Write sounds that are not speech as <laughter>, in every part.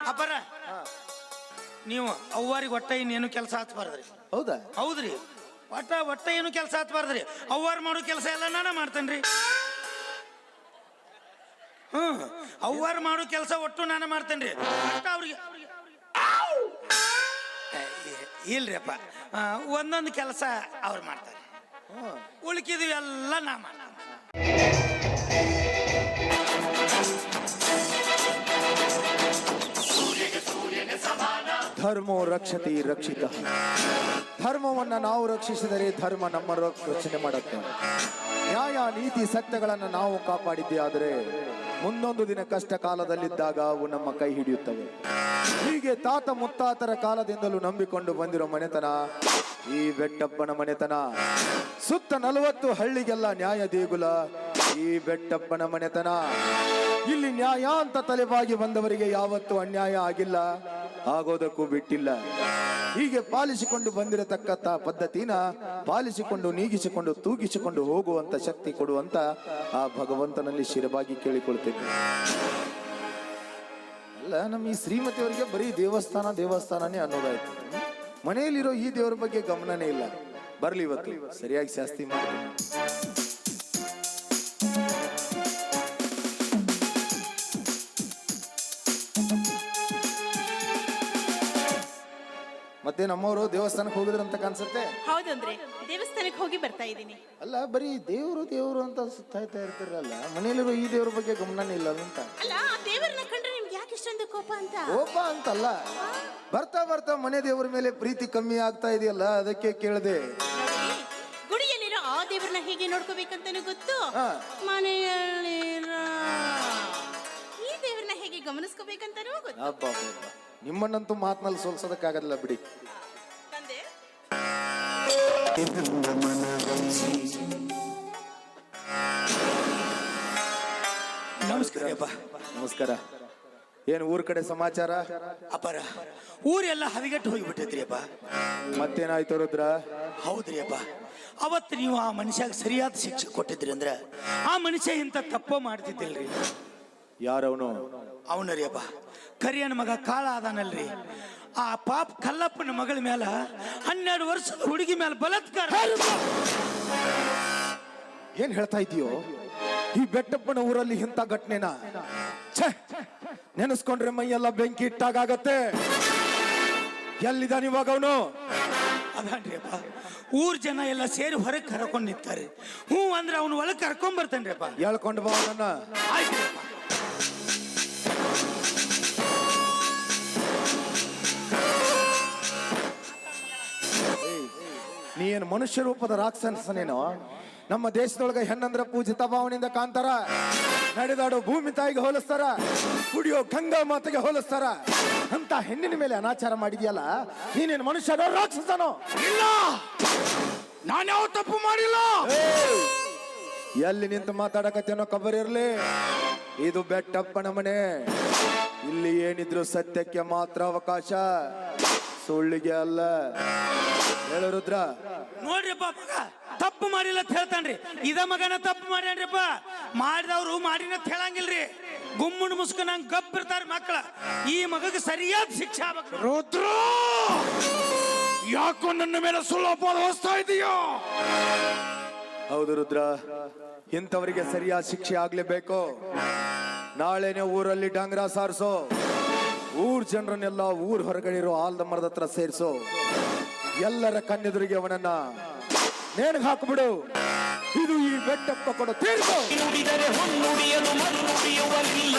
ಅಬ್ಬರ ನೀವು ಅವ್ವಾರಿಗೆ ಒಟ್ಟ ಇನ್ನೇನು ಕೆಲಸ ಹಚ್ಬಾರ್ದ್ರಿ ಹೌದಾ? ಹೌದ್ರಿ. ಒಟ್ಟ ಒಟ್ಟ ಏನು ಕೆಲಸ ಹಚ್ಬಾರ್ದ್ರಿ ಅವ್ವಾರು ಮಾಡೋ ಕೆಲಸ ಎಲ್ಲ ನಾನ ಮಾಡ್ತೇನ್ರಿ. ಹ್ಮ್. ಅವ್ವಾರು ಮಾಡೋ ಕೆಲಸ ಒಟ್ಟು ನಾನು ಮಾಡ್ತೇನ್ರಿ. ಒಟ್ಟ ಅವ್ರಿಗೆ ಇಲ್ರಿಪ್ಪ. ಒಂದೊಂದು ಕೆಲಸ ಅವ್ರು ಮಾಡ್ತಾರೆ. ಉಳ್ಕಿದ್ವಿ ಎಲ್ಲ ನಾ ಮಾಡ್ತೀನಿ. ಧರ್ಮೋ ರಕ್ಷತಿ ರಕ್ಷಿತ. ಧರ್ಮವನ್ನ ನಾವು ರಕ್ಷಿಸಿದರೆ ಧರ್ಮ ನಮ್ಮ ರಕ್ಷಣೆ ಮಾಡುತ್ತೆ. ನ್ಯಾಯ, ನೀತಿ, ಸತ್ಯಗಳನ್ನು ನಾವು ಕಾಪಾಡಿದ್ದೆ ಆದರೆ ಮುಂದೊಂದು ದಿನ ಕಷ್ಟ ಕಾಲದಲ್ಲಿದ್ದಾಗ ಅವು ನಮ್ಮ ಕೈ ಹಿಡಿಯುತ್ತವೆ. ಹೀಗೆ ತಾತ ಮುತ್ತಾತರ ಕಾಲದಿಂದಲೂ ನಂಬಿಕೊಂಡು ಬಂದಿರೋ ಮನೆತನ, ಈ ಬೆಟ್ಟಪ್ಪನ ಮನೆತನ. ಸುತ್ತ ನಲವತ್ತು ಹಳ್ಳಿಗೆಲ್ಲ ನ್ಯಾಯ ದೇಗುಲ, ಈ ಬೆಟ್ಟಪ್ಪನ ಮನೆತನ. ಇಲ್ಲಿ ನ್ಯಾಯ ಅಂತ ತಲೆಬಾಗಿ ಬಂದವರಿಗೆ ಯಾವತ್ತೂ ಅನ್ಯಾಯ ಆಗಿಲ್ಲ. ಆಗೋದಕ್ಕೂ ಬಿಟ್ಟಿಲ್ಲ. ಹೀಗೆ ಪಾಲಿಸಿಕೊಂಡು ಬಂದಿರತಕ್ಕಂಥ ಪದ್ಧತಿನ ಪಾಲಿಸಿಕೊಂಡು ನೀಗಿಸಿಕೊಂಡು ತೂಗಿಸಿಕೊಂಡು ಹೋಗುವಂತ ಶಕ್ತಿ ಕೊಡುವಂತ ಆ ಭಗವಂತನಲ್ಲಿ ಶಿರವಾಗಿ ಕೇಳಿಕೊಳ್ತೇನೆ. ಅಲ್ಲ, ನಮ್ಮ ಈ ಶ್ರೀಮತಿಯವರಿಗೆ ಬರೀ ದೇವಸ್ಥಾನ, ದೇವಸ್ಥಾನನೇ ಅನ್ನೋದಾಯ್ತು. ಮನೆಯಲ್ಲಿರೋ ಈ ದೇವರ ಬಗ್ಗೆ ಗಮನನೇ ಇಲ್ಲ. ಬರ್ಲಿ ಇವತ್ತು. ಸರಿಯಾಗಿ ಶಾಸ್ತಿ ಮಾಡಿ. ನಮ್ಮವರು ದೇವಸ್ಥಾನಕ್ಕೆ ಹೋಗಿದ್ರಂತ ಕಾಣಿಸುತ್ತೆ. ಹೌದಂದ್ರೆ ದೇವಸ್ಥಾನಕ್ಕೆ ಹೋಗಿ ಬರ್ತಾ ಇದ್ದೀನಿ. ಅಲ್ಲ ಬರೀ ದೇವರು ದೇವರು ಅಂತ ಸುತ್ತಾಯ್ತಾ ಇರ್ತಿರಲ್ಲ ಮನೆಯಲ್ಲಿರೋ ಈ ದೇವ್ರ ಬಗ್ಗೆ ಗಮನನೇ ಇಲ್ಲ ಅಂತ. ಅಲ್ಲ ಆ ದೇವರನ್ನ ಕಂಡ್ರೆ ನಿಮ್ಗೆ ಯಾಕೆ ಇಷ್ಟೊಂದು ಕೋಪ ಅಂತ? ಕೋಪ ಅಂತಲ್ಲ. ಬರ್ತಾ ಬರ್ತಾ ಮನೆ ದೇವರ ಮೇಲೆ ಪ್ರೀತಿ ಕಮ್ಮಿ ಆಗ್ತಾ ಇದೆಯಲ್ಲ ಅದಕ್ಕೆ ಕೇಳಿದೆ. ನೋಡಿ, ಗುಡಿಯಲ್ಲಿರೋ ಆ ದೇವರನ್ನ ಹೇಗೆ ನೋಡ್ಕೋಬೇಕಂತಾನು ಗೊತ್ತು? ಹಾ. ಮನೆಯಲ್ಲಿರೋ ಈ ದೇವರನ್ನ ಹೇಗೆ ಗಮನಿಸ್ಕೋಬೇಕಂತಾನೂ ಗೊತ್ತು. ಅಬ್ಬ ನಿಮ್ಮನ್ನಂತೂ ಮಾತಿನಲ್ಲಿ ಸೋಲ್ಸೋದಕ್ಕಾಗಲ್ಲ ಬಿಡಿ. ನಮಸ್ಕಾರ ಅಪ್ಪ. ನಮಸ್ಕಾರ. ಏನು ಊರ್ ಕಡೆ ಸಮಾಚಾರ? ಅಪ್ಪರ ಊರೆಲ್ಲ ಹವಿಗಟ್ಟು ಹೋಗಿಬಿಟ್ಟೈತ್ರಿ ಅಪ್ಪ. ಮತ್ತೇನಾಯ್ತು ರುದ್ರ ಹೌದ್ರಿ ಅಪ್ಪ. ಅವತ್ತು ನೀವು ಆ ಮನುಷ್ಯಾಗ ಸರಿಯಾದ ಶಿಕ್ಷೆ ಕೊಟ್ಟಿದ್ರಿ ಅಂದ್ರೆ ಆ ಮನುಷ್ಯ ಇಂಥ ತಪ್ಪ ಮಾಡ್ತಿದ್ದಿಲ್ರಿ. ಯಾರವನು? ಅವನರಿ ಅಪ್ಪ. ಕರಿಯನ ಮಗ ಕಾಳ ಅದಾನಲ್ರಿ ಆ ಪಾಪ ಕಲ್ಲಪ್ಪನ ಮಗಳ ಮೇಲ ಹನ್ನೆರಡು ವರ್ಷದ ಹುಡುಗಿ ಮೇಲೆ ಬಲತ್ಕಾರ. ಏನ್ ಹೇಳ್ತಾ ಇದೀಯೋ? ಈ ಬೆಟ್ಟಪ್ಪನ ಊರಲ್ಲಿ ಇಂಥ ಘಟನೆನ? ನೆನೆಸ್ಕೊಂಡ್ರೆ ಮೈಯೆಲ್ಲ ಬೆಂಕಿ ಇಟ್ಟಾಗತ್ತೆ ಎಲ್ಲಿದ್ದಾನ ಇವಾಗ ಅವನು? ಅದಾನ್ರಿ ಅಪ್ಪ ಊರ್ ಜನ ಎಲ್ಲ ಸೇರಿ ಹೊರಗೆ ಕರ್ಕೊಂಡು ನಿಂತಾರೆ. ಹ್ಞೂ ಅಂದ್ರೆ ಅವನು ಒಳಗೆ ಕರ್ಕೊಂಡ್ ಬರ್ತಾನ್ರಿ ಅಪ್ಪ ಹೇಳ್ಕೊಂಡು ಬಾ ಅವನನ್ನ. ಆಯ್ತು ನೀ ಏನು ಮನುಷ್ಯ ರೂಪದ ರಾಕ್ಷಸನೇನೋ ನಮ್ಮ ದೇಶದೊಳಗೆ ಹೆಣ್ಣಂದ್ರ ಪೂಜಿತ ಭಾವನೆಯಿಂದ ಕಾಣ್ತಾರ. ನಡೆದಾಡೋ ಭೂಮಿ ತಾಯಿಗೆ ಹೋಲಿಸ್ತಾರ. ಕುಡಿಯೋ ಗಂಗಾ ಮಾತೆಗೆ ಹೋಲಿಸ್ತಾರ. ಅಂತ ಹೆಣ್ಣಿನ ಮೇಲೆ ಅನಾಚಾರ ಮಾಡಿದ್ಯಲ್ಲ ನೀನೇನು ಮನುಷ್ಯನೋ ರಾಕ್ಷಸನೋ? ಇಲ್ಲ. ನಾನು ಯಾವ ತಪ್ಪು ಮಾಡಿಲ್ಲ! ಎಲ್ಲಿ ನಿಂತು ಮಾತಾಡಕತ್ತೇನೋ ಕಬರ್ ಇರ್ಲಿ. ಇದು ಬೆಟ್ಟಪ್ಪನ ಮನೆ. ಇಲ್ಲಿ ಏನಿದ್ರು ಸತ್ಯಕ್ಕೆ ಮಾತ್ರ ಅವಕಾಶ. ಸುಳ್ಳಿಗೆ ಅಲ್ಲ. ಹೇಳು ರುದ್ರ. ನೋಡ್ರಿಪ್ಪ ಮಗ ತಪ್ಪು ಮಾಡಿಲ್ಲ ಅಂತ ಹೇಳ್ತಾನ್ರಿ. ಇದ ಮಗನ ತಪ್ಪು ಮಾಡ್ಯಾನ್ರಿಪ್ಪ. ಮಾಡಿದವ್ರು ಮಾಡಿನ ಅಂತ ಹೇಳಂಗಿಲ್ರಿ. ಗುಮ್ಮುಣ್ ನಂಗೆ ಗಬ್ಬಿರ್ತಾರ ಮಕ್ಕಳ ಈ ಮಗಗೆ ಸರಿಯಾದ ಶಿಕ್ಷೆ ಆಗ್ಬೇಕು ರುದ್ರ! ಯಾಕೋ ನನ್ನ ಮೇಲೆ ಸುಳ್ಳು ಅಪವಾದ ಹೊಸ್ತಾ ಇದೆಯೋ? ಹೌದು ರುದ್ರ. ಇಂಥವರಿಗೆ ಸರಿಯಾದ ಶಿಕ್ಷೆ ಆಗ್ಲೇಬೇಕು. ನಾಳೆನೆ ಊರಲ್ಲಿ ಡಂಗ್ರ ಸಾರಿಸೋ. ಊರ್ ಜನರನ್ನೆಲ್ಲ ಊರ್ ಹೊರಗಡೆ ಇರೋ ಆಲ್ದ ಮರದ ಹತ್ರ ಸೇರಿಸೋ. ಎಲ್ಲರ ಕಣ್ಣೆದುರಿಗೆ ಅವನನ್ನ ನೇಣಿಗೆ ಹಾಕಿಬಿಡು. ಇದು ಈ ಬೆಟ್ಟಪ್ಪ ಕೊಡೋ ತೀರ್ಪು. ನುಡಿದರೆ ಹೊನ್ನುಡಿಯಲು ಮರುನುಡಿಯುವಲಿಲ್ಲ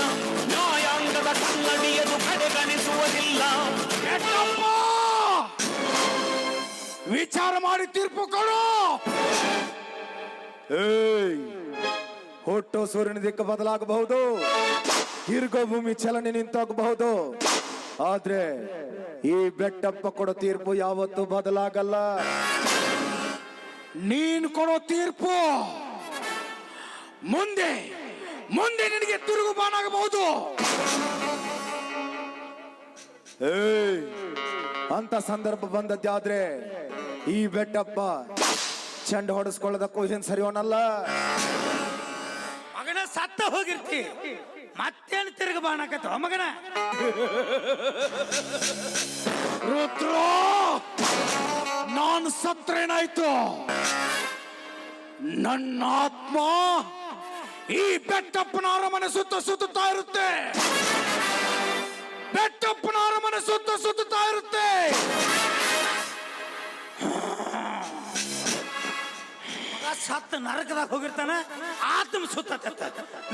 ನ್ಯಾಯಾಂಗದ ಕನ್ನಡಿಯಲು ಕಡೆಗಣಿಸುವುದಿಲ್ಲ ವಿಚಾರ ಮಾಡಿ ತೀರ್ಪು ಕೊಡು. ಏಯ್ ಹುಟ್ಟೋ ಸೂರ್ಯನ ದಿಕ್ಕ ಬದಲಾಗಬಹುದು. ದೀರ್ಘಭೂಮಿ ಭೂಮಿ ಚಲನೆ ನಿಂತೋಗಬಹುದು. ಆದ್ರೆ ಈ ಬೆಟ್ಟಪ್ಪ ಕೊಡೋ ತೀರ್ಪು ಯಾವತ್ತೂ ಬದಲಾಗಲ್ಲ. ನೀನ್ ಕೊಡೋ ತೀರ್ಪು ಮುಂದೆ ಮುಂದೆ ನಿನಗೆ ತಿರುಗುಬಾನಾಗಬಹುದು ಬಾನಾಗಬಹುದು ಅಂತ ಸಂದರ್ಭ ಬಂದದ್ದಾದ್ರೆ ಈ ಬೆಟ್ಟಪ್ಪ ಚೆಂಡ ಹೊಡೆಸ್ಕೊಳ್ಳೋದಕ್ಕೂ ಏನ್ ಸರಿಯೋನಲ್ಲ? ಮಗನ ಸತ್ತ ಹೋಗಿರ್ತಿ. ಮತ್ತೇನು ತಿರುಗ ಬಾಣಕತ್ತ ಮಗನ? ರುದ್ರ ನಾನು ಸತ್ರೇನಾಯ್ತು. ನನ್ನ ಆತ್ಮ ಈ ಬೆಟ್ಟಪ್ಪನ ಅರಮನೆ ಸುತ್ತ ಸುತ್ತುತ್ತಾ ಇರುತ್ತೆ. ಬೆಟ್ಟಪ್ಪನ ಅರಮನೆ ಸುತ್ತ ಸುತ್ತುತ್ತಾ ಇರುತ್ತೆ. ಸತ್ತ ನರಕದಾಗ ಹೋಗಿರ್ತಾನ ಆತ್ಮ ಸುತ್ತ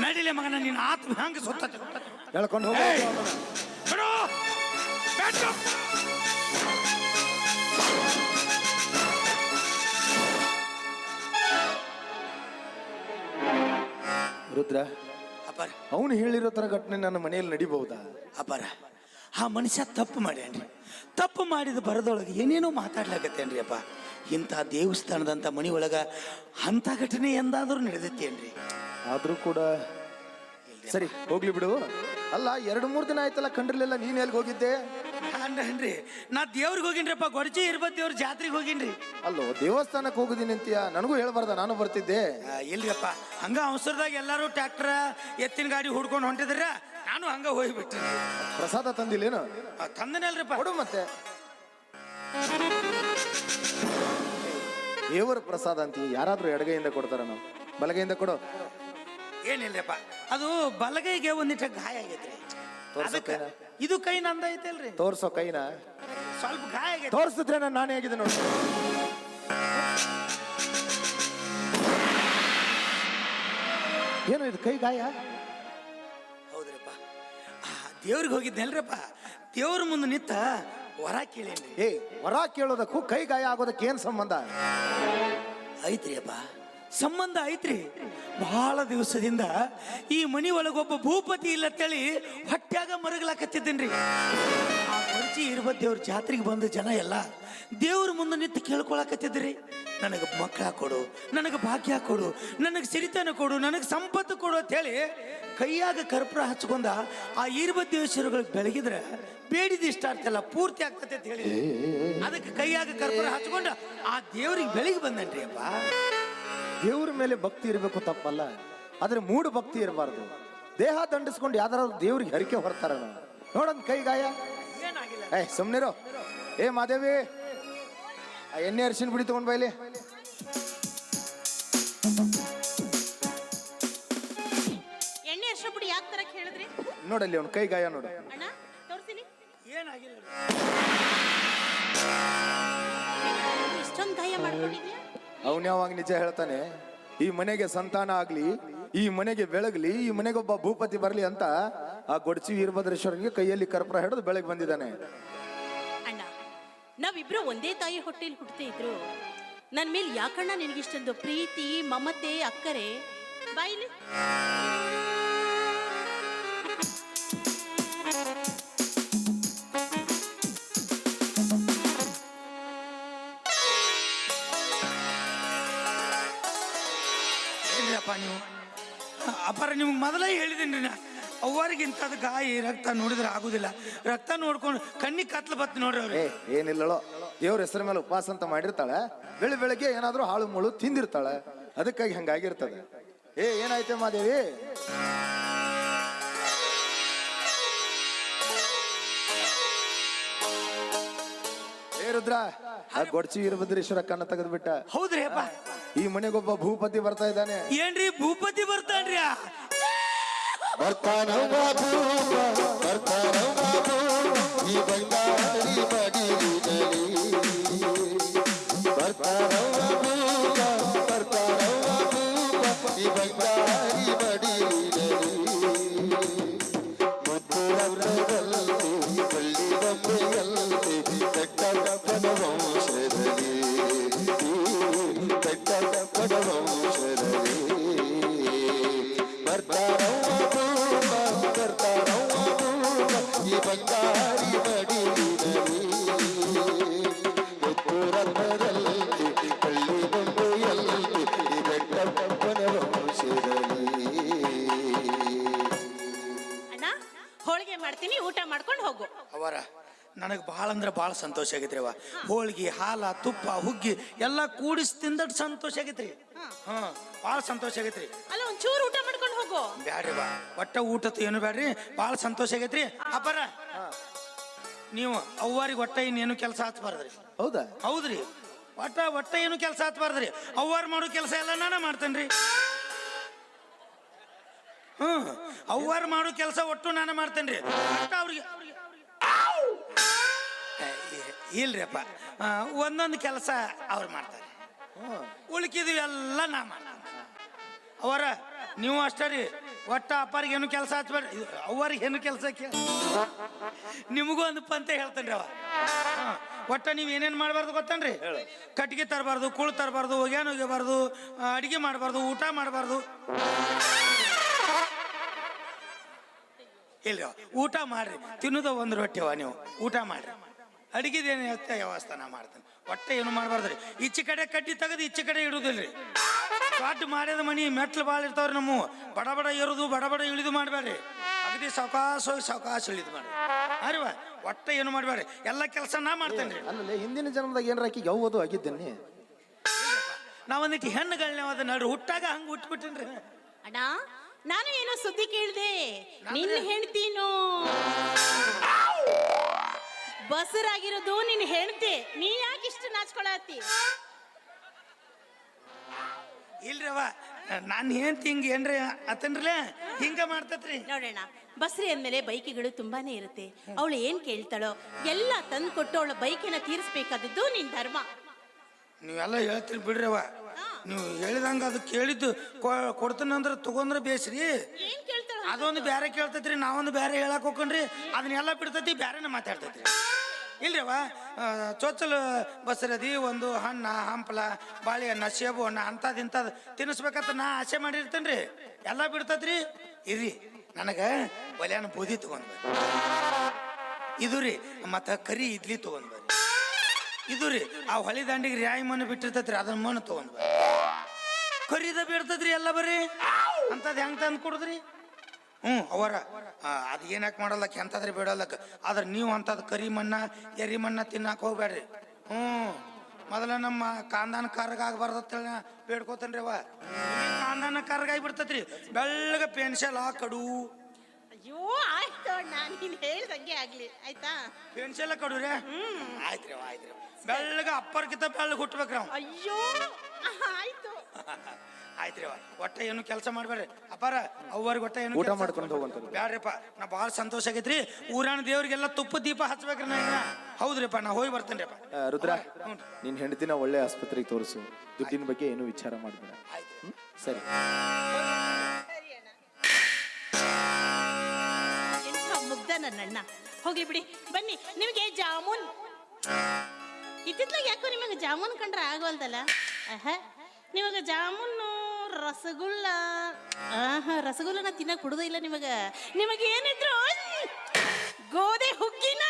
ನಡಿಲೆ ಮಗನ ನಿನ್ನ ಆತ್ಮ ಹಂಗೆ ಸುತ್ತ ಹೇಳ್ಕೊಂಡು ಹೋಗೋ. ಬಿಡು! ರುದ್ರ ಅಪಾರ. ಅವನು ಹೇಳಿರೋ ತರ ಘಟನೆ ನನ್ನ ಮನೆಯಲ್ಲಿ ನಡಿಬಹುದಾ? ಅಪಾರ. ಆ ಮನುಷ್ಯ ತಪ್ಪು ಮಾಡ್ಯಾನ್ರಿ. ತಪ್ಪು ಮಾಡಿದ ಬರದೊಳಗೆ ಏನೇನೋ ಮಾತಾಡ್ಲಾಗತ್ತೇನ್ರಿ ಅಪ್ಪ. ಇಂಥ ದೇವಸ್ಥಾನದಂಥ ಮನೆ ಒಳಗೆ ಅಂಥ ಘಟನೆ ಎಂದಾದರೂ ನಡೆದತ್ತೇನ್ರಿ ಆದ್ರೂ ಕೂಡ ಸರಿ ಹೋಗ್ಲಿ ಬಿಡು. ಅಲ್ಲ ಎರಡು ಮೂರು ದಿನ ಆಯ್ತಲ್ಲ ಕಂಡ್ರಲಿಲ್ಲ ನೀನ್ ಎಲ್ಲಿಗೆ ಹೋಗಿದ್ದೆ? ಅನ್ರಿ ನಾ ದೇವ್ರಿಗೆ ಹೋಗಿನ್ರಿಪ್ಪ ಗೊಡಚಿ ಇರ್ಬತ್ ದೇವ್ರ ಜಾತ್ರೆಗೆ ಹೋಗಿನ್ರಿ. ಅಲ್ಲೋ ದೇವಸ್ಥಾನಕ್ಕೆ ಹೋಗಿದ್ದೀನಿ ಅಂತೀಯ? ನನಗೂ ಹೇಳ್ಬಾರ್ದ ನಾನು ಬರ್ತಿದ್ದೆ. ಆ, ಹಂಗ ಅವಸರದಾಗ ಎಲ್ಲರೂ ಟ್ರ್ಯಾಕ್ಟರ್ ಎತ್ತಿನ ಗಾಡಿ ಹುಡ್ಕೊಂಡು ಹೊಂಟಿದ್ರ ನಾನು ಹಂಗ ಹೋಗ್ಬಿಟ್ಟೆ. ಪ್ರಸಾದ ತಂದಿಲ್ಲೇನು? ತಂದನಲ್ರಿಪ್ಪ. ಕೊಡು ಮತ್ತೆ. ದೇವರ ಪ್ರಸಾದ ಅಂತೀವಿ ಯಾರಾದ್ರೂ ಎಡಗೈಯಿಂದ ಕೊಡ್ತಾರ ನಾವು ಬಲಗೈಯಿಂದ ಕೊಡು. ಏನಿಲ್ರಿಪ್ಪ ಅದು ಬಲಗೈಗೆ ಒಂದಿಟ್ಟ ಗಾಯ ಆಗೈತ್ರಿ. ತೋರ್ಸು ಅದಕ್ಕ ಕೈನ. ಇದು ಕೈ ನಂದ ಐತಲ್ರಿ. ತೋರ್ಸೋ ಕೈನ. ಸ್ವಲ್ಪ ಗಾಯ ಆಗಿದೆ ತೋರ್ಸಿದ್ರೆ ನಾನು ನಾನೇ ಆಗಿದೆ ನೋಡಿ. ಏನು ಇದು ಕೈ ಗಾಯ? ಹೌದ್ರಪ್ಪ. ಆ, ದೇವ್ರಿಗೆ ಹೋಗಿದ್ನಲ್ರಪ್ಪ. ದೇವ್ರ ಮುಂದೆ ನಿಂತ ವರ ಕೇಳೇನ್ರಿ. ಏ ವರ ಕೇಳೋದಕ್ಕೂ ಕೈ ಗಾಯ ಆಗೋದಕ್ಕೆ ಏನ್ ಸಂಬಂಧ? ಐತ್ರಿ ಅಪ್ಪ. ಸಂಬಂಧ ಐತ್ರಿ. ಬಹಳ ದಿವಸದಿಂದ ಈ ಮನಿ ಒಳಗೊಬ್ಬ ಭೂಪತಿ ಇಲ್ಲ ತಳಿ ಹೊಟ್ಯಾಗ ಮರಗಲಾಕತ್ತಿದ್ದೇನ್ರಿ. ಆ ಪರಿಚಯ ಇರುವ ದೇವ್ರ ಜಾತ್ರೆಗೆ ಬಂದ ಜನ ಎಲ್ಲ ದೇವ್ರ ಮುಂದೆ ನಿಂತು ಕೇಳ್ಕೊಳಕತ್ತಿದ್ರಿ. ನನಗೆ ಮಕ್ಕಳ ಕೊಡು ನನಗೆ ಭಾಗ್ಯ ಕೊಡು ನನಗೆ ಸಿರಿತನ ಕೊಡು ನನಗೆ ಸಂಪತ್ತು ಕೊಡು ಅಂತ ಹೇಳಿ ಕೈಯಾಗ ಕರ್ಪೂರ ಹಚ್ಕೊಂಡ ಆ ಈರ್ಬದ್ದೇಶ್ವರಗಳಿಗೆ ಬೆಳಗಿದ್ರೆ ಬೇಡಿದ ಇಷ್ಟ ಆಗ್ತಲ್ಲ ಪೂರ್ತಿ ಆಗ್ತದೆ ಅಂತ ಹೇಳಿ. ಅದಕ್ಕೆ ಕೈಯಾಗ ಕರ್ಪೂರ ಹಚ್ಕೊಂಡು ಆ ದೇವ್ರಿಗೆ ಬೆಳಗ್ಗೆ ಬಂದನ್ರಿ ಅಪ್ಪ. ದೇವ್ರ ಮೇಲೆ ಭಕ್ತಿ ಇರಬೇಕು ತಪ್ಪಲ್ಲ. ಆದ್ರೆ ಮೂಡು ಭಕ್ತಿ ಇರಬಾರ್ದು. ದೇಹ ದಂಡಿಸ್ಕೊಂಡು ಯಾವ್ದಾರು ದೇವ್ರಿಗೆ ಹರಿಕೆ ಹೊರತಾರ ನೋಡೋನ್ ಕೈ ಗಾಯ. ಏನಾಗಿಲ್ಲ ಏ ಸುಮ್ನಿರೋ. ಏ ಮಾದೇವಿ. ಆ ಎಣ್ಣೆ ಅರಿಶಿನ ಬಿಡಿ ತಗೊಂಡ್ ಬೈಲಿ ಎಣ್ಣೆ ಅರ್ಶಿನ ಪುಡಿ ಯಾಕೆ ತರಕ್ ಹೇಳಿದ್ರಿ? ನೋಡಲ್ಲಿ ಅವ್ನ ಕೈ ಗಾಯ ನೋಡು. ಅಣ್ಣ ತೋರಿಸಿಲಿ ಏನಾಗಿಲ್ಲ. ಇಷ್ಟೊಂದು ಗಾಯ ಮಾಡ್ಕೊಂಡಿದ್ಯಾ? ಅವನ್ ಯಾವಾಗ ನಿಜ ಹೇಳ್ತಾನೆ, ಈ ಮನೆಗೆ ಸಂತಾನ ಆಗ್ಲಿ, ಈ ಮನೆಗೆ ಬೆಳಗ್ಲಿ, ಈ ಮನೆಗೆ ಒಬ್ಬ ಭೂಪತಿ ಬರ್ಲಿ ಅಂತ ಆ ಗೊಡಚಿ ವೀರಭದ್ರೇಶ್ವರನಿಗೆ ಕೈಯಲ್ಲಿ ಕರ್ಪೂರ ಹಿಡಿದು ಬೆಳಗ್ಗೆ ಬಂದಿದ್ದಾನೆ. ಅಣ್ಣ, ನಾವಿಬ್ರು ಒಂದೇ ತಾಯಿ ಹೊಟ್ಟೆಲಿ ಹುಟ್ಟತೇ ಇದ್ರು. ನನ್ನ ಮೇಲೆ ಯಾಕಣ್ಣ ನಿನಗಿಷ್ಟೊಂದು ಪ್ರೀತಿ, ಮಮತೆ, ಅಕ್ಕರೆ? ಬಾಯಿಲಿ. ನೀವು. ಅಪರ ನಿಮ್ಗೆ ಮೊದಲೇ ಹೇಳಿದ್ದೀನಿ ನಾ ಅವ್ವರಿಗೆ ಗಾಯಿ ಗಾಯ ರಕ್ತ ನೋಡಿದ್ರೆ ಆಗುದಿಲ್ಲ. ರಕ್ತ ನೋಡ್ಕೊಂಡು ಕಣ್ಣಿಗೆ ಕತ್ಲು ಬತ್ತು ನೋಡ್ರಿ ಅವ್ರಿಗೆ ಏ ಏನಿಲ್ಲಳೋ. ದೇವ್ರ ಹೆಸರ ಮೇಲೆ ಉಪವಾಸ ಅಂತ ಮಾಡಿರ್ತಾಳೆ. ಬೆಳಿ ಬೆಳಗ್ಗೆ ಏನಾದರೂ ಹಾಳು ಮುಳು ತಿಂದಿರ್ತಾಳೆ. ಅದಕ್ಕಾಗಿ ಹಂಗಾಗಿರ್ತದೆ. ಏ ಏನಾಯ್ತೆ ಮಾದೇವಿ ಏ ರುದ್ರ ಆ ಗೊಡ್ಚಿ ವೀರಭದ್ರೇಶ್ವರ ಕಣ್ಣ ತೆಗೆದ್ಬಿಟ್ಟ. ಹೌದ್ರಿ ಅಪ್ಪ. ಈ ಮನೆಗೊಬ್ಬ ಭೂಪತಿ ಬರ್ತಾ ಇದ್ದಾನೆ. ಏನ್ರಿ ಭೂಪತಿ ಬರ್ತಾನ್ರಿ? ಬರ್ತಾನ ಭೂಪ ಈ ಬಂಗಾರಿ ಮಡಿಲಿನಲ್ಲಿ ಬರ್ತಾನವ್ವ ಭಾಳ ಅಂದ್ರೆ ಭಾಳ ಸಂತೋಷ ಆಗೈತ್ರಿ ಅವ ಹೋಳ್ಗಿ ಹಾಲ ತುಪ್ಪ ಹುಗ್ಗಿ ಎಲ್ಲ ಕೂಡಿಸಿ ತಿಂದಟ್ ಸಂತೋಷ ಆಗೈತ್ರಿ. ಹಾ. ಭಾಳ ಸಂತೋಷ ಆಗೈತ್ರಿ. ಅಲ್ಲ ಒಂಚೂರು ಊಟ ಮಾಡ್ಕೊಂಡು ಹೋಗು. ಬ್ಯಾಡ್ರಿ ಬಾ ಒಟ್ಟ ಊಟತ್ತು ಏನು ಬ್ಯಾಡ್ರಿ ಭಾಳ ಸಂತೋಷ ಆಗೈತ್ರಿ. ಅಪ್ಪರ ನೀವು ಅವ್ವಾರಿಗೆ ಒಟ್ಟ ಇನ್ನೇನು ಕೆಲಸ ಹಚ್ಬಾರ್ದ್ರಿ ಹೌದಾ? ಹೌದ್ರಿ. ಒಟ್ಟ ಒಟ್ಟ ಏನು ಕೆಲಸ ಹಾಕ್ಬಾರ್ದ್ರಿ ಅವ್ವಾರು ಮಾಡೋ ಕೆಲಸ ಎಲ್ಲ ನಾನು ಮಾಡ್ತೇನ್ರಿ. ಹ್ಞೂ ಅವ್ವಾರು ಮಾಡೋ ಕೆಲಸ ಒಟ್ಟು ನಾನು ಮಾಡ್ತೇನ್ರಿ. ಒಟ್ಟ ಅವ್ರಿಗೆ ಇಲ್ರಿಪ್ಪ. ಆ, ಒಂದೊಂದು ಕೆಲಸ ಅವ್ರು ಮಾಡ್ತಾರೆ. ಉಳ್ಕಿದ್ವಿ ಎಲ್ಲ ನಾ ಮಾಡ್ತಾರೆ ಅವರ ನೀವು ಅಷ್ಟೇ ರೀ. ಒಟ್ಟ ಅಪ್ಪರಿಗೆ ಏನು ಕೆಲಸ ಹಚ್ಬೇಡ್ರಿ. ಅವ್ರಿಗೆ ಏನು ಕೆಲಸ ಕೇಳ. ನಿಮಗೂ ಒಂದು ಪಂತೆ ಹೇಳ್ತೇನೆ ಅವ. ಹಾ. ಒಟ್ಟ ನೀವು ಏನೇನು ಮಾಡಬಾರ್ದು ಗೊತ್ತೇನ್ರಿ? ಕಟ್ಟಿಗೆ ತರಬಾರ್ದು ಕುಳು ತರಬಾರ್ದು ಒಗ್ಯಾನ ಒಗಿಬಾರ್ದು ಅಡಿಗೆ ಮಾಡಬಾರ್ದು ಊಟ ಮಾಡಬಾರ್ದು. ಇಲ್ಲ ಊಟ ಮಾಡ್ರಿ. ತಿನ್ನೋದು ಒಂದು ರೊಟ್ಟಿವ ನೀವು. ಊಟ ಮಾಡ್ರಿ. ಅಡಿಗೆದೇನು ಹೇಳ್ತ ವ್ಯವಸ್ಥಾನ ನಾ ಮಾಡ್ತೇನೆ. ಒಟ್ಟೆ ಏನು ಮಾಡಬಾರ್ದ್ರಿ? ಈಚೆ ಕಡೆ ಕಡ್ಡಿ ತೆಗೆದು ಈಚೆ ಕಡೆ ಇಡುದಿಲ್ರಿ. ದೊಡ್ಡ ಮಾಡಿದ ಮನಿ ಮೆಟ್ಲು ಭಾಳ ಇರ್ತಾವ್ರಿ ನಮ್ಮ ಬಡ ಬಡ ಇರೋದು ಬಡ ಬಡ ಇಳಿದು ಮಾಡಬೇಡ್ರಿ ಅಗದಿ ಸಾವಕಾಶ ಹೋಗಿ ಸಾವಕಾಶ ಇಳಿದು ಮಾಡಿ ಅರಿವ? ಒಟ್ಟೆ ಏನು ಮಾಡಬೇಡ್ರಿ ಎಲ್ಲ ಕೆಲಸ ನಾ ಮಾಡ್ತೇನೆ ರೀ ಅಲ್ಲ ಹಿಂದಿನ ಜನ್ಮದಾಗ ಏನ್ರ ಆಕಿ ಯಾವುದು ಆಗಿದ್ದೇನೆ ನಾವೊಂದಿಟ್ಟು ಹೆಣ್ಣುಗಳನ್ನ ಅದ ನಡ್ರಿ. ಹುಟ್ಟಾಗ ಹಂಗೆ ಹುಟ್ಬಿಟ್ಟಿನ್ರಿ ಅಣ್ಣ ನಾನು ಏನೋ ಸುದ್ದಿ ಕೇಳಿದೆ. ನಿನ್ನ ಹೆಂಡ್ತೀನು? ಬಸರಾಗಿರೋದು ನಿನ್ನ ಹೆಂಡ್ತಿ. ನೀ ಯಾಕೆ ಇಷ್ಟು ನಾಚ್ಕೊಳತಿ ಇಲ್ರವ ನಾನು ಹೇಳ್ತಿ ಹಿಂಗೆ ಏನ್ರಿ ಅತನ್ರಲೇ ಹಿಂಗ ಮಾಡ್ತತ್ರಿ. ನೋಡೋಣ ಬಸ್ರಿ ಅಂದ್ಮೇಲೆ ಬೈಕಿಗಳು ತುಂಬಾನೇ ಇರುತ್ತೆ. ಅವಳು ಏನ್ ಕೇಳ್ತಾಳೋ ಎಲ್ಲ ತಂದು ಕೊಟ್ಟು ಅವಳ ಬೈಕಿನ ತೀರಿಸ್ಬೇಕಾದದ್ದು ನಿನ್ ಧರ್ಮ. ನೀವೆಲ್ಲ ಹೇಳ್ತೀರಿ ಬಿಡ್ರವ ನೀವು ಹೇಳಿದಂಗ ಅದು ಕೇಳಿದ್ದು ಕೊಡ್ತೀನಂದ್ರೆ ತಗೊಂಡ್ರೆ ಬೇಸ್ರಿ. ಏನ್ ಕೇಳ್ತಾಳ ಅದೊಂದು ಬೇರೆ ಕೇಳ್ತೈತ್ರಿ ನಾವೊಂದು ಬೇರೆ ಹೇಳಕ್ ಹೋಗ್ಕೊಂಡ್ರಿ ಅದನ್ನೆಲ್ಲ ಬಿಡ್ತೈತಿ ಬೇರೆನೇ ಮಾತಾಡ್ತೈತ್ರಿ. ಇಲ್ರಿ ಅವ ಆ, ಚೊಚ್ಚಲು ಬಸರದಿ ಒಂದು ಹಣ್ಣ ಹಂಪಲ ಬಾಳೆಹಣ್ಣ ಸೇಬು ಹಣ್ಣ ಅಂಥದ್ದು ಇಂಥದ್ದು ತಿನ್ನಿಸ್ಬೇಕಂತ ನಾ ಆಸೆ ಮಾಡಿರ್ತೇನ್ರಿ. ಎಲ್ಲ ಬಿಡ್ತದ್ರಿ? ಇರ್ರಿ. ನನಗೆ ಒಲೆಯನ್ನು ಬೂದಿ ತಗೊಂಡ್ ಇದು ರೀ ಮತ್ತು ಕರಿ ಇಡ್ಲಿ ತಗೊಂಡ್ ಬರ್ರಿ. ಇದು ರೀ ಆ ಹೊಳಿ ದಂಡಿಗೆ ರಾಯಿ ಮಣ್ಣು ಬಿಟ್ಟಿರ್ತೈತ್ರಿ ಅದನ್ನ ಮಣ್ಣು ತಗೊಂಡ್ ಬರ್ರಿ. ಕರಿದ ಬಿಡ್ತದ್ರಿ ಎಲ್ಲ ಬರ್ರಿ ಅಂಥದ್ದು ಹೆಂಗ್ ತಂದು ಕೊಡುದ್ರಿ? ಹ್ಞೂ ಅವರ. ಅದು ಏನಕ್ಕೆ ಮಾಡಲ್ಲ ಎಂಥದ್ರಿ ಬಿಡಲ್ಲಕ್ಕ. ಆದ್ರೆ ನೀವು ಅಂಥದ್ದು ಕರಿ ಮಣ್ಣ ಎರಿ ಮಣ್ಣ ತಿನ್ನಕ್ಕೆ ಹೋಗ್ಬೇಡ್ರಿ ಹ್ಞೂ ಮೊದಲ ನಮ್ಮ ಕಾಂದಾನ ಕಾರ್ಗ ಆಗ್ಬಾರ್ದತ್ತೇಳಿ ಬೇಡ್ಕೋತೇನ್ರಿ ಅವ. ಕಾಂದಾನ ಕಾರ್ಗ ಆಗಿಬಿಡ್ತೈತ್ರಿ ಬೆಳ್ಳಗ ಪೆನ್ಷಲ್ ಕಡು ಅಯ್ಯೋ ಆಯ್ತು ನೀನ್ ಹೇಳ್ದಂಗೆ ಆಗ್ಲಿ. ಆಯ್ತಾ? ಪೆನ್ಷಲ್ ಆಯ್ತು ರೀ ಆಯ್ತ್ರಿ ರೀ ಆಯ್ತ್ರಿ ಬೆಳ್ಳಗ ಅಪ್ಪರ್ಗಿಂತ ಬೆಳ್ಳಗ ಹುಟ್ಬೇಕ್ರಿ ಅವ. ಅಯ್ಯೋ ಆಯ್ತು. <laughs> ಆಯ್ತ್ರಿ ಅವ ಒಟ್ಟ ಏನು ಕೆಲಸ ಮಾಡ್ಬೇಡ್ರಿ. ಅಪ್ಪಾರ ಅವ್ವರ್ಗ ಒಟ್ಟ ಏನು ಊಟ ಮಾಡ್ಕೊಂಡು ಹೋಗಂತಾರ ಬ್ಯಾಡ್ರಿಪ್ಪ ನಾ ಭಾಳ ಸಂತೋಷ ಆಗೈತ್ರಿ. ಊರಾಣ ದೇವ್ರಿಗೆಲ್ಲ ತುಪ್ಪ ದೀಪ ಹಚ್ಬೇಕ್ರಿ ನಾ ಈಗ. ಹೌದ್ರಿಪ್ಪ ನಾ ಹೋಗಿ ಬರ್ತೇನ್ರಿಪ್ಪ. ಆ, ರುದ್ರ ನಿನ್ ಹೆಂಡತಿನ ಒಳ್ಳೆ ಆಸ್ಪತ್ರೆಗೆ ತೋರಿಸು. ದುಡ್ಡಿನ ಬಗ್ಗೆ ಏನು ವಿಚಾರ ಮಾಡಬೇಡ. ಆಯ್ತು. ಸರಿ. ಎಂಥ ಮುಗ್ಧ ನನ್ನಣ್ಣ ಹೋಗ್ಲಿ ಬಿಡಿ. ಬನ್ನಿ ನಿಮಗೆ ಜಾಮೂನ್. ಇದ್ದಿದ್ಲಾಗ ಯಾಕೋ ನಿಮಗೆ ಜಾಮೂನ್ ಕಂಡ್ರೆ ಆಗೋಲ್ದಲ್ಲ ಆಹಾ ನಿಮಗೆ ಜಾಮೂನು ರಸಗುಲ್ಲ ಆಹಾ ರಸಗುಲ್ಲನ ತಿನ್ನಕ್ ಕೊಡುದಿಲ್ಲ ನಿಮಗ ನಿಮಗೆ. ನಿಮಗೆ ಏನಿದ್ರು ಗೋಧಿ ಹುಗ್ಗಿನ